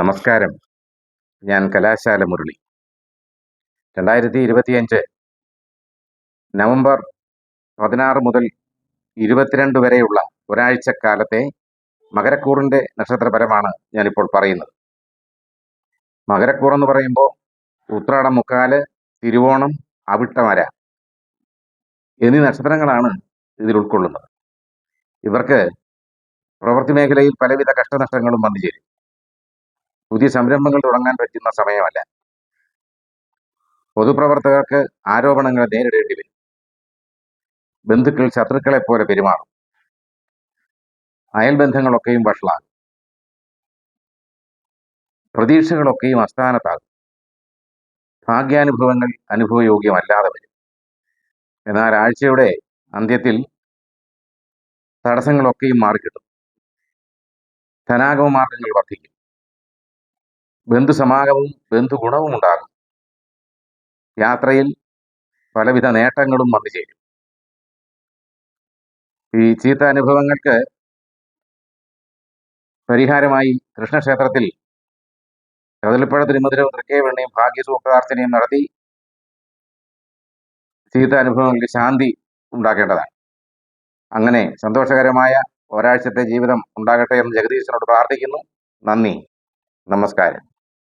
നമസ്കാരം. ഞാൻ കലാശാല മുരളി. രണ്ടായിരത്തി ഇരുപത്തിയഞ്ച് നവംബർ പതിനാറ് മുതൽ ഇരുപത്തിരണ്ട് വരെയുള്ള ഒരാഴ്ച കാലത്തെ മകരക്കൂറിന്റെ നക്ഷത്രപരമാണ് ഞാനിപ്പോൾ പറയുന്നത്. മകരക്കൂർ എന്ന് പറയുമ്പോൾ ഉത്രാടം മുക്കാൽ തിരുവോണം അവിട്ടമര എന്നീ നക്ഷത്രങ്ങളാണ് ഇതിൽ ഉൾക്കൊള്ളുന്നത്. ഇവർക്ക് പ്രവൃത്തി മേഖലയിൽ പലവിധ കഷ്ടനഷ്ടങ്ങളും വന്നു ചേരും പുതിയ സംരംഭങ്ങൾ തുടങ്ങാൻ പറ്റുന്ന സമയമല്ല. പൊതുപ്രവർത്തകർക്ക് ആരോപണങ്ങൾ നേരിടേണ്ടി വരും. ബന്ധുക്കൾ ശത്രുക്കളെ പോലെ പെരുമാറും. അയൽബന്ധങ്ങളൊക്കെയും വഷളാകും. പ്രതീക്ഷകളൊക്കെയും അസ്ഥാനത്താകും. ഭാഗ്യാനുഭവങ്ങൾ അനുഭവയോഗ്യമല്ലാതെ വരും. എന്നാൽ ആഴ്ചയുടെ അന്ത്യത്തിൽ തടസ്സങ്ങളൊക്കെയും മാറിക്കിട്ടും. ധനാഗമ മാർഗങ്ങൾ വർദ്ധിക്കും. ബന്ധുസമാഗമവും ബന്ധുഗുണവും ഉണ്ടാകും. യാത്രയിൽ പലവിധ നേട്ടങ്ങളും വന്നു ചേരും. ഈ ചീത്ത അനുഭവങ്ങൾക്ക് പരിഹാരമായി കൃഷ്ണക്ഷേത്രത്തിൽ കതിലിപ്പഴ തിരുമതിരവും തൃക്കേവെണ്ണയും ഭാഗ്യസൂക്താർച്ചനയും നടത്തി ചീത്ത അനുഭവങ്ങൾക്ക് ശാന്തി ഉണ്ടാക്കേണ്ടതാണ്. അങ്ങനെ സന്തോഷകരമായ ഒരാഴ്ചത്തെ ജീവിതം ഉണ്ടാകട്ടെ എന്ന് ജഗദീശനോട് പ്രാർത്ഥിക്കുന്നു. നന്ദി. നമസ്കാരം.